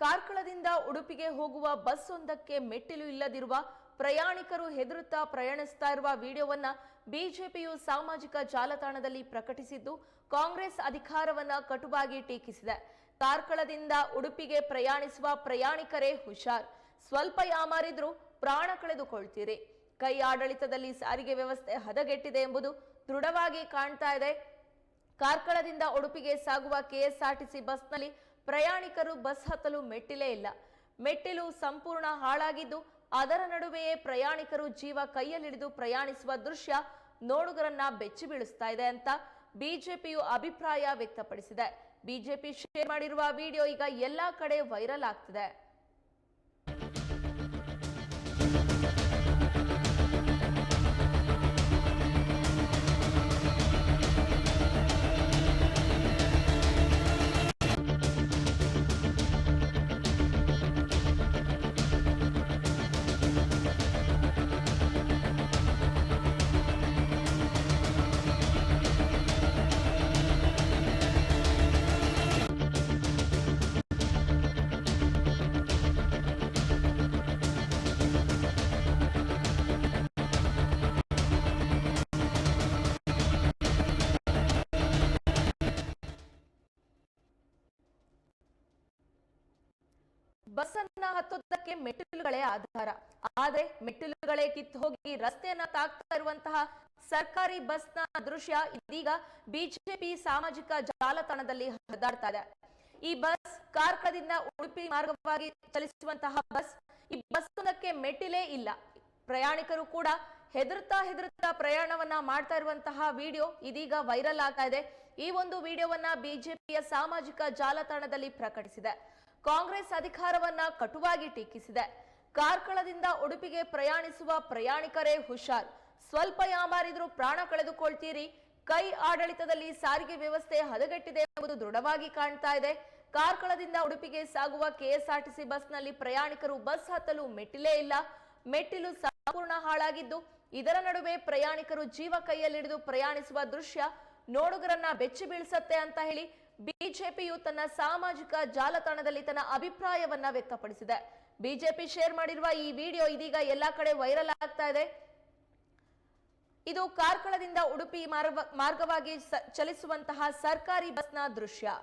ಕಾರ್ಕಳದಿಂದ ಉಡುಪಿಗೆ ಹೋಗುವ ಬಸ್ ಒಂದಕ್ಕೆ ಮೆಟ್ಟಿಲು ಇಲ್ಲದಿರುವ ಪ್ರಯಾಣಿಕರು ಹೆದರುತ್ತಾ ಪ್ರಯಾಣಿಸ್ತಾ ಇರುವ ವಿಡಿಯೋವನ್ನ ಬಿಜೆಪಿಯು ಸಾಮಾಜಿಕ ಜಾಲತಾಣದಲ್ಲಿ ಪ್ರಕಟಿಸಿದ್ದು, ಕಾಂಗ್ರೆಸ್ ಅಧಿಕಾರವನ್ನ ಕಟುವಾಗಿ ಟೀಕಿಸಿದೆ. ಕಾರ್ಕಳದಿಂದ ಉಡುಪಿಗೆ ಪ್ರಯಾಣಿಸುವ ಪ್ರಯಾಣಿಕರೇ ಹುಷಾರ್. ಸ್ವಲ್ಪ ಯಾಮಾರಿದ್ರೂ ಪ್ರಾಣ ಕಳೆದುಕೊಳ್ತೀರಿ. ಕೈ ಆಡಳಿತದಲ್ಲಿ ಸಾರಿಗೆ ವ್ಯವಸ್ಥೆ ಹದಗೆಟ್ಟಿದೆ ಎಂಬುದು ದೃಢವಾಗಿ ಕಾಣ್ತಾ ಇದೆ. ಕಾರ್ಕಳದಿಂದ ಉಡುಪಿಗೆ ಸಾಗುವ ಕೆಎಸ್ಆರ್ಟಿಸಿ ಬಸ್ನಲ್ಲಿ ಪ್ರಯಾಣಿಕರು ಬಸ್ ಹತ್ತಲು ಮೆಟ್ಟಿಲೇ ಇಲ್ಲ. ಮೆಟ್ಟಿಲು ಸಂಪೂರ್ಣ ಹಾಳಾಗಿದ್ದು, ಅದರ ನಡುವೆಯೇ ಪ್ರಯಾಣಿಕರು ಜೀವ ಕೈಯಲ್ಲಿಡಿದು ಪ್ರಯಾಣಿಸುವ ದೃಶ್ಯ ನೋಡುಗರನ್ನ ಬೆಚ್ಚಿ ಬೀಳಿಸ್ತಾ ಇದೆ ಅಂತ ಬಿಜೆಪಿಯು ಅಭಿಪ್ರಾಯ ವ್ಯಕ್ತಪಡಿಸಿದೆ. ಬಿಜೆಪಿ ಶೇರ್ ಮಾಡಿರುವ ವಿಡಿಯೋ ಈಗ ಎಲ್ಲಾ ಕಡೆ ವೈರಲ್ ಆಗ್ತಿದೆ. ಬಸ್ಸನ್ನ ಹತ್ತೋದಕ್ಕೆ ಮೆಟ್ಟಿಲುಗಳೇ ಆಧಾರ. ಆದರೆ ಮೆಟ್ಟಿಲುಗಳೇ ಕಿತ್ತು ಹೋಗಿ ರಸ್ತೆಯನ್ನ ತಾಕ್ತಾ ಇರುವಂತಹ ಸರ್ಕಾರಿ ಬಸ್ನ ದೃಶ್ಯ ಇದೀಗ ಬಿಜೆಪಿ ಸಾಮಾಜಿಕ ಜಾಲತಾಣದಲ್ಲಿ ಹರಿದಾಡ್ತಾ ಇದೆ. ಈ ಬಸ್ ಕಾರ್ಕಳದಿಂದ ಉಡುಪಿ ಮಾರ್ಗವಾಗಿ ಚಲಿಸುವಂತಹ ಬಸ್ ಈ ಬಸ್ಸೊಂದಕ್ಕೆ ಮೆಟ್ಟಿಲೇ ಇಲ್ಲ. ಪ್ರಯಾಣಿಕರು ಕೂಡ ಹೆದರ್ತಾ ಹೆದರ್ತಾ ಪ್ರಯಾಣವನ್ನ ಮಾಡ್ತಾ ಇರುವಂತಹ ವಿಡಿಯೋ ಇದೀಗ ವೈರಲ್ ಆಗ್ತಾ ಇದೆ. ಈ ಒಂದು ವಿಡಿಯೋವನ್ನ ಬಿಜೆಪಿಯ ಸಾಮಾಜಿಕ ಜಾಲತಾಣದಲ್ಲಿ ಪ್ರಕಟಿಸಿದೆ. ಕಾಂಗ್ರೆಸ್ ಅಧಿಕಾರವನ್ನ ಕಟುವಾಗಿ ಟೀಕಿಸಿದೆ. ಕಾರ್ಕಳದಿಂದ ಉಡುಪಿಗೆ ಪ್ರಯಾಣಿಸುವ ಪ್ರಯಾಣಿಕರೇ ಹುಷಾರ್. ಸ್ವಲ್ಪ ಯಾಮಾರಿದ್ರೂ ಪ್ರಾಣ ಕಳೆದುಕೊಳ್ತೀರಿ. ಕೈ ಆಡಳಿತದಲ್ಲಿ ಸಾರಿಗೆ ವ್ಯವಸ್ಥೆ ಹದಗೆಟ್ಟಿದೆ ಎಂಬುದು ದೃಢವಾಗಿ ಕಾಣ್ತಾ ಇದೆ. ಕಾರ್ಕಳದಿಂದ ಉಡುಪಿಗೆ ಸಾಗುವ ಕೆಎಸ್ಆರ್ಟಿಸಿ ಬಸ್ನಲ್ಲಿ ಪ್ರಯಾಣಿಕರು ಬಸ್ ಹತ್ತಲು ಮೆಟ್ಟಿಲೇ ಇಲ್ಲ. ಮೆಟ್ಟಿಲು ಸಂಪೂರ್ಣ ಹಾಳಾಗಿದ್ದು, ಇದರ ನಡುವೆ ಪ್ರಯಾಣಿಕರು ಜೀವ ಕೈಯಲ್ಲಿಡಿದು ಪ್ರಯಾಣಿಸುವ ದೃಶ್ಯ ನೋಡುಗರನ್ನ ಬೆಚ್ಚಿ ಬೀಳಿಸತ್ತೆ ಅಂತ ಹೇಳಿ ಬಿಜೆಪಿಯು ತನ್ನ ಸಾಮಾಜಿಕ ಜಾಲತಾಣದಲ್ಲಿ ತನ್ನ ಅಭಿಪ್ರಾಯವನ್ನ ವ್ಯಕ್ತಪಡಿಸಿದೆ. ಬಿಜೆಪಿ ಶೇರ್ ಮಾಡಿರುವ ಈ ವಿಡಿಯೋ ಇದೀಗ ಎಲ್ಲಾ ಕಡೆ ವೈರಲ್ ಆಗ್ತಾ ಇದೆ. ಇದು ಕಾರ್ಕಳದಿಂದ ಉಡುಪಿ ಮಾರ್ಗ- ಮಾರ್ಗವಾಗಿ ಚಲಿಸುವಂತಹ ಸರ್ಕಾರಿ ಬಸ್ನ ದೃಶ್ಯ.